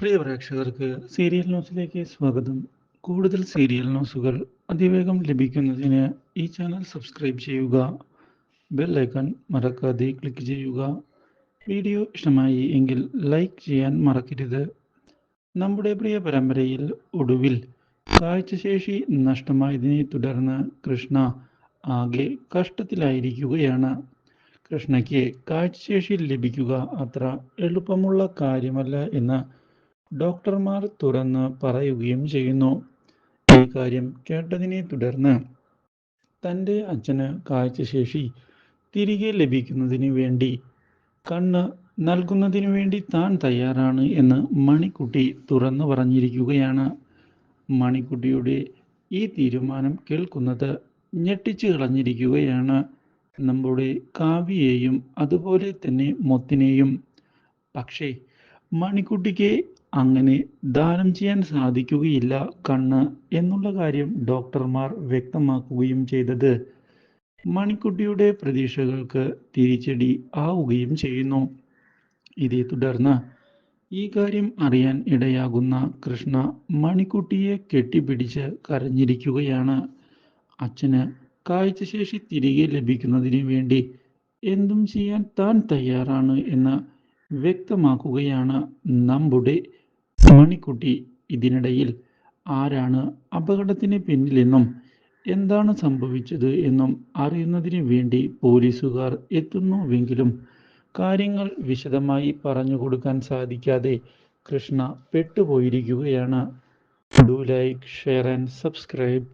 പ്രിയ പ്രേക്ഷകർക്ക് സീരിയൽ ന്യൂസിലേക്ക് സ്വാഗതം. കൂടുതൽ സീരിയൽ ന്യൂസുകൾ അതിവേഗം ലഭിക്കുന്നതിന് ഈ ചാനൽ സബ്സ്ക്രൈബ് ചെയ്യുക ബെൽ ഐക്കൺ മറക്കാതെ ക്ലിക്ക് ചെയ്യുക. വീഡിയോ ഇഷ്ടമായി എങ്കിൽ ലൈക്ക് ചെയ്യാൻ മറക്കരുത്. നമ്മുടെ പ്രിയ പരമ്പരയിൽ ഒടുവിൽ കാഴ്ചശേഷി നഷ്ടമായതിനെ തുടർന്ന് കൃഷ്ണ ആകെ കഷ്ടത്തിലായിരിക്കുകയാണ്. കൃഷ്ണയ്ക്ക് കാഴ്ചശേഷി ലഭിക്കുക അത്ര എളുപ്പമുള്ള കാര്യമല്ല എന്ന് ഡോക്ടർമാർ തുറന്ന് പറയുകയും ചെയ്യുന്നു. ഈ കാര്യം കേട്ടതിനെ തുടർന്ന് തന്റെ അച്ഛന് കാഴ്ചശേഷി തിരികെ ലഭിക്കുന്നതിന് വേണ്ടി കണ്ണ് നൽകുന്നതിന് വേണ്ടി താൻ തയ്യാറാണ് എന്ന് മണിക്കുട്ടി തുറന്നു പറഞ്ഞിരിക്കുകയാണ്. മണിക്കുട്ടിയുടെ ഈ തീരുമാനം കേൾക്കുന്നത് ഞെട്ടിച്ചു കളഞ്ഞിരിക്കുകയാണ്. നമ്മുടെ കാവ്യയെയും അതുപോലെ തന്നെ മൊത്തിനെയും. പക്ഷേ മണിക്കുട്ടിക്ക് അങ്ങനെ ദാനം ചെയ്യാൻ സാധിക്കുകയില്ല കണ്ണ് എന്നുള്ള കാര്യം ഡോക്ടർമാർ വ്യക്തമാക്കുകയും ചെയ്തത്. മണിക്കുട്ടിയുടെ പ്രതീക്ഷകൾക്ക് തിരിച്ചടി ആവുകയും ചെയ്യുന്നു. ഇതേ തുടർന്ന് ഈ കാര്യം അറിയാൻ ഇടയാകുന്ന കൃഷ്ണ മണിക്കുട്ടിയെ കെട്ടിപ്പിടിച്ച് കരഞ്ഞിരിക്കുകയാണ്. അച്ഛന് കാഴ്ചശേഷി തിരികെ ലഭിക്കുന്നതിന് വേണ്ടി എന്തും ചെയ്യാൻ താൻ തയ്യാറാണ് എന്ന് വ്യക്തമാക്കുകയാണ് നമ്മുടെ മണിക്കുട്ടി ഇതിനിടയിൽ. ആരാണ് അപകടത്തിന് പിന്നിലെന്നും എന്താണ് സംഭവിച്ചത് എന്നും അറിയുന്നതിന് വേണ്ടി പോലീസുകാർ എത്തുന്നുവെങ്കിലും കാര്യങ്ങൾ വിശദമായി പറഞ്ഞു കൊടുക്കാൻ സാധിക്കാതെ Krishna പെട്ടുപോയിരിക്കുകയാണ്. Do like share and subscribe